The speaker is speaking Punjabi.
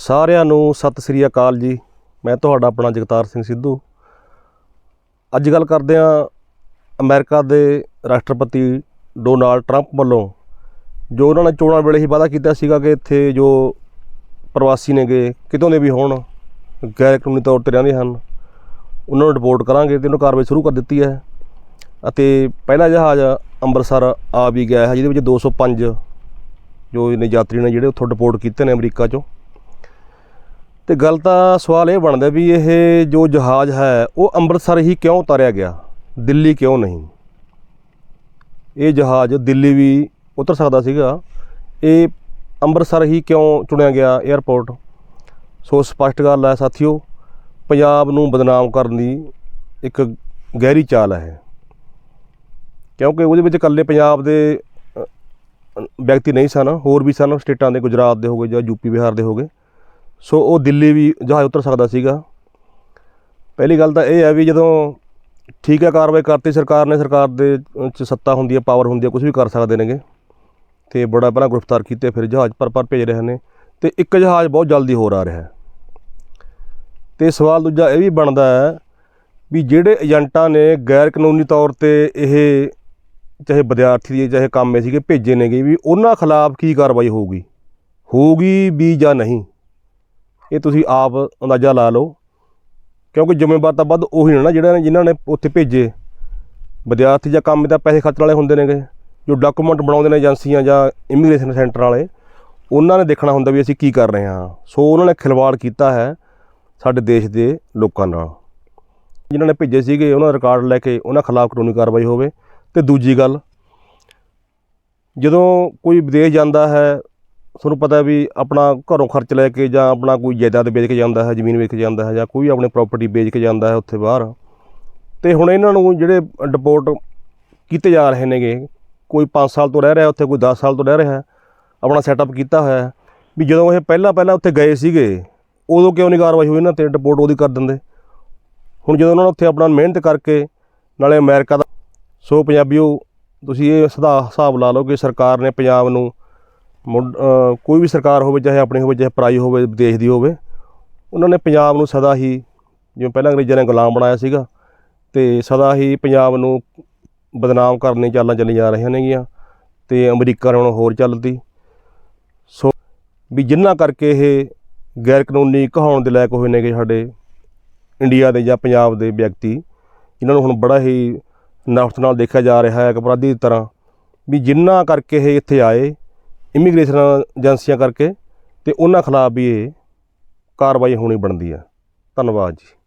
ਸਾਰਿਆਂ ਨੂੰ ਸਤਿ ਸ੍ਰੀ ਅਕਾਲ ਜੀ। ਮੈਂ ਤੁਹਾਡਾ ਆਪਣਾ ਜਗਤਾਰ ਸਿੰਘ ਸਿੱਧੂ। ਅੱਜ ਗੱਲ ਕਰਦੇ ਹਾਂ ਅਮਰੀਕਾ ਦੇ ਰਾਸ਼ਟਰਪਤੀ ਡੋਨਾਲਡ ਟਰੰਪ ਵੱਲੋਂ, ਜੋ ਉਹਨਾਂ ਨੇ ਚੋਣਾਂ ਵੇਲੇ ਹੀ ਵਾਅਦਾ ਕੀਤਾ ਸੀਗਾ ਕਿ ਇੱਥੇ ਜੋ ਪ੍ਰਵਾਸੀ ਨੇਗੇ, ਕਿਤੋਂ ਦੇ ਵੀ ਹੋਣ, ਗੈਰ ਕਾਨੂੰਨੀ ਤੌਰ ਤੇ ਰਹਿੰਦੇ ਹਨ, ਉਹਨਾਂ ਨੂੰ ਰਿਪੋਰਟ ਕਰਾਂਗੇ ਤੇ ਉਹਨੂੰ ਕਾਰਵਾਈ ਸ਼ੁਰੂ ਕਰ ਦਿੱਤੀ ਹੈ। ਅਤੇ ਪਹਿਲਾ ਜਹਾਜ਼ ਅੰਮ੍ਰਿਤਸਰ ਆ ਵੀ ਗਿਆ ਹੈ, ਜਿਹਦੇ ਵਿੱਚ 205 ਜੋ ਨੇ ਯਾਤਰੀ ਨੇ ਜਿਹੜੇ ਉੱਥੋਂ ਡਿਪੋਰਟ ਕੀਤੇ ਨੇ ਅਮਰੀਕਾ ਚੋਂ। ਤੇ ਗੱਲ ਤਾਂ ਸਵਾਲ ਇਹ ਬਣਦਾ ਵੀ ਇਹ ਜੋ ਜਹਾਜ਼ ਹੈ, ਉਹ ਅੰਮ੍ਰਿਤਸਰ ਹੀ ਕਿਉਂ ਉਤਾਰਿਆ ਗਿਆ? ਦਿੱਲੀ ਕਿਉਂ ਨਹੀਂ? ਇਹ ਜਹਾਜ਼ ਦਿੱਲੀ ਵੀ ਉਤਰ ਸਕਦਾ ਸੀਗਾ। ਇਹ ਅੰਮ੍ਰਿਤਸਰ ਹੀ ਕਿਉਂ ਚੁਣਿਆ ਗਿਆ 에ਅਰਪੋਰਟ ਸੋ ਸਪਸ਼ਟ ਗੱਲ ਹੈ ਸਾਥੀਓ, ਪੰਜਾਬ ਨੂੰ ਬਦਨਾਮ ਕਰਨ ਦੀ ਇੱਕ ਗਹਿਰੀ ਚਾਲ ਹੈ। ਕਿਉਂਕਿ ਉਹਦੇ ਵਿੱਚ ਇਕੱਲੇ ਪੰਜਾਬ ਦੇ ਵਿਅਕਤੀ ਨਹੀਂ ਸਨ, ਹੋਰ ਵੀ ਸਨ ਸਟੇਟਾਂ ਦੇ, ਗੁਜਰਾਤ ਦੇ ਹੋਗੇ ਜਾਂ ਯੂਪੀ ਬਿਹਾਰ ਦੇ ਹੋਗੇ ਸੋ ਉਹ ਦਿੱਲੀ ਵੀ ਜਹਾਜ਼ ਉਤਰ ਸਕਦਾ ਸੀਗਾ। ਪਹਿਲੀ ਗੱਲ ਤਾਂ ਇਹ ਹੈ ਵੀ ਜਦੋਂ ਠੀਕ ਹੈ, ਕਾਰਵਾਈ ਕਰਤੀ ਸਰਕਾਰ ਨੇ, ਸਰਕਾਰ ਦੇ ਚ ਸੱਤਾ ਹੁੰਦੀ ਹੈ ਪਾਵਰ ਹੁੰਦੀ ਹੈ ਕੁਝ ਵੀ ਕਰ ਸਕਦੇ ਨੇਗੇ। ਤੇ ਬੜਾ ਪਹਿਲਾਂ ਗ੍ਰਿਫਤਾਰ ਕੀਤੇ, ਫਿਰ ਜਹਾਜ਼ ਪਰ ਪਰ ਭੇਜ ਰਹੇ ਨੇ। ਤੇ ਇੱਕ ਜਹਾਜ਼ ਬਹੁਤ ਜਲਦੀ ਹੋਰ ਆ ਰਿਹਾ ਹੈ। ਤੇ ਸਵਾਲ ਦੂਜਾ ਇਹ ਵੀ ਬਣਦਾ ਹੈ ਵੀ ਜਿਹੜੇ ਏਜੰਟਾਂ ਨੇ ਗੈਰ ਕਾਨੂੰਨੀ ਤੌਰ ਤੇ ਇਹ, ਚਾਹੇ ਵਿਦਿਆਰਥੀ ਦੀ, ਚਾਹੇ ਕਾਮੇ ਸੀਗੇ, ਭੇਜੇ ਨੇਗੇ ਵੀ ਉਹਨਾਂ ਖਿਲਾਫ ਕੀ ਕਾਰਵਾਈ ਹੋਊਗੀ? ਹੋਊਗੀ ਵੀ ਜਾਂ ਨਹੀਂ? ਇਹ ਤੁਸੀਂ ਆਪ ਅੰਦਾਜ਼ਾ ਲਾ ਲਓ। ਕਿਉਂਕਿ ਜ਼ਿੰਮੇਵਾਰ ਤਾਂ ਵੱਧ ਉਹੀ ਨੇ ਨਾ ਜਿਹੜਾ ਨੇ ਜਿਨ੍ਹਾਂ ਨੇ ਉੱਥੇ ਭੇਜੇ। ਵਿਦਿਆਰਥੀ ਜਾਂ ਕੰਮ ਦਾ ਪੈਸੇ ਖਰਚਣ ਵਾਲੇ ਹੁੰਦੇ ਨੇਗੇ। ਜੋ ਡਾਕੂਮੈਂਟ ਬਣਾਉਂਦੇ ਨੇ ਏਜੰਸੀਆਂ ਜਾਂ ਇਮੀਗ੍ਰੇਸ਼ਨ ਸੈਂਟਰ ਵਾਲੇ, ਉਹਨਾਂ ਨੇ ਦੇਖਣਾ ਹੁੰਦਾ ਵੀ ਅਸੀਂ ਕੀ ਕਰ ਰਹੇ ਹਾਂ। ਸੋ ਉਹਨਾਂ ਨੇ ਖਿਲਵਾੜ ਕੀਤਾ ਹੈ ਸਾਡੇ ਦੇਸ਼ ਦੇ ਲੋਕਾਂ ਨਾਲ। ਜਿਨ੍ਹਾਂ ਨੇ ਭੇਜੇ ਸੀਗੇ, ਉਹਨਾਂ ਦਾ ਰਿਕਾਰਡ ਲੈ ਕੇ ਉਹਨਾਂ ਖਿਲਾਫ ਕਾਨੂੰਨੀ ਕਾਰਵਾਈ ਹੋਵੇ। ਤੇ ਦੂਜੀ ਗੱਲ, ਜਦੋਂ ਕੋਈ ਵਿਦੇਸ਼ ਜਾਂਦਾ ਹੈ ਤੁਹਾਨੂੰ ਪਤਾ ਵੀ ਆਪਣਾ ਘਰੋਂ ਖਰਚ ਲੈ ਕੇ ਜਾਂ ਆਪਣਾ ਕੋਈ ਜਾਇਦਾਦ ਵੇਚ ਕੇ ਜਾਂਦਾ ਹੈ, ਜ਼ਮੀਨ ਵੇਚ ਕੇ ਜਾਂਦਾ ਹੈ ਜਾਂ ਕੋਈ ਆਪਣੀ ਪ੍ਰਾਪਰਟੀ ਵੇਚ ਕੇ ਜਾਂਦਾ ਹੈ ਉੱਥੇ ਬਾਹਰ। ਤੇ ਹੁਣ ਇਹਨਾਂ ਨੂੰ ਜਿਹੜੇ ਡਿਪੋਰਟ ਕੀਤੇ ਜਾ ਰਹੇ ਨੇਗੇ, ਕੋਈ 5 ਸਾਲ ਤੋਂ ਰਹਿ ਰਿਹਾ ਉੱਥੇ, ਕੋਈ 10 ਸਾਲ ਤੋਂ ਰਹਿ ਰਿਹਾ, ਆਪਣਾ ਸੈਟਅਪ ਕੀਤਾ ਹੋਇਆ ਵੀ ਜਦੋਂ ਇਹ ਪਹਿਲਾਂ ਪਹਿਲਾਂ ਉੱਥੇ ਗਏ ਸੀਗੇ, ਉਦੋਂ ਕਿਉਂ ਨਹੀਂ ਕਾਰਵਾਈ ਹੋਈ ਇਹਨਾਂ ਤੇ ਡਿਪੋਰਟ ਉਹਦੀ ਕਰ ਦਿੰਦੇ? ਹੁਣ ਜਦੋਂ ਉਹਨਾਂ ਨੇ ਉੱਥੇ ਆਪਣਾ ਮਿਹਨਤ ਕਰਕੇ, ਨਾਲੇ ਅਮਰੀਕਾ ਦਾ ਸੋ ਪੰਜਾਬੀਓ, ਤੁਸੀਂ ਇਹ ਸਦਾ ਹਿਸਾਬ ਲਾ ਲਓ ਕਿ ਸਰਕਾਰ ਨੇ ਪੰਜਾਬ ਨੂੰ ਕੋਈ ਵੀ ਸਰਕਾਰ ਹੋਵੇ, ਚਾਹੇ ਆਪਣੀ ਹੋਵੇ, ਚਾਹੇ ਪਰਾਈ ਹੋਵੇ, ਵਿਦੇਸ਼ ਦੀ ਹੋਵੇ, ਉਹਨਾਂ ਨੇ ਪੰਜਾਬ ਨੂੰ ਸਦਾ ਹੀ, ਜਿਵੇਂ ਪਹਿਲਾਂ ਅੰਗਰੇਜ਼ਾਂ ਨੇ ਗੁਲਾਮ ਬਣਾਇਆ ਸੀਗਾ, ਤੇ ਸਦਾ ਹੀ ਪੰਜਾਬ ਨੂੰ ਬਦਨਾਮ ਕਰਨ ਦੀ ਚਾਲਾਂ ਚੱਲੀ ਜਾ ਰਹੀਆਂ ਨੇਗੀਆਂ, ਤੇ ਅਮਰੀਕਾ ਨੇ ਹੁਣ ਹੋਰ ਚੱਲਦੀ ਸੋ, ਵੀ ਜਿੰਨਾ ਕਰਕੇ ਇਹ ਗੈਰ ਕਾਨੂੰਨੀ ਕਹਾਉਣ ਦੇ ਲਾਇਕ ਹੋਏ ਨੇਗੇ ਸਾਡੇ ਇੰਡੀਆ ਦੇ ਜਾਂ ਪੰਜਾਬ ਦੇ ਵਿਅਕਤੀ ਇਹਨਾਂ ਨੂੰ ਹੁਣ ਬੜਾ ਹੀ ਨਫ਼ਰਤ ਨਾਲ ਦੇਖਿਆ ਜਾ ਰਿਹਾ ਹੈ ਇੱਕ ਅਪਰਾਧੀ ਦੀ ਤਰ੍ਹਾਂ, ਵੀ ਜਿੰਨਾ ਕਰਕੇ ਇਹ ਇੱਥੇ ਆਏ ਇਮੀਗ੍ਰੇਸ਼ਨ ਏਜੰਸੀਆਂ ਕਰਕੇ ਤੇ ਉਹਨਾਂ ਖਿਲਾਫ ਵੀ ਇਹ ਕਾਰਵਾਈ ਹੋਣੀ ਬਣਦੀ ਆ। ਧੰਨਵਾਦ ਜੀ।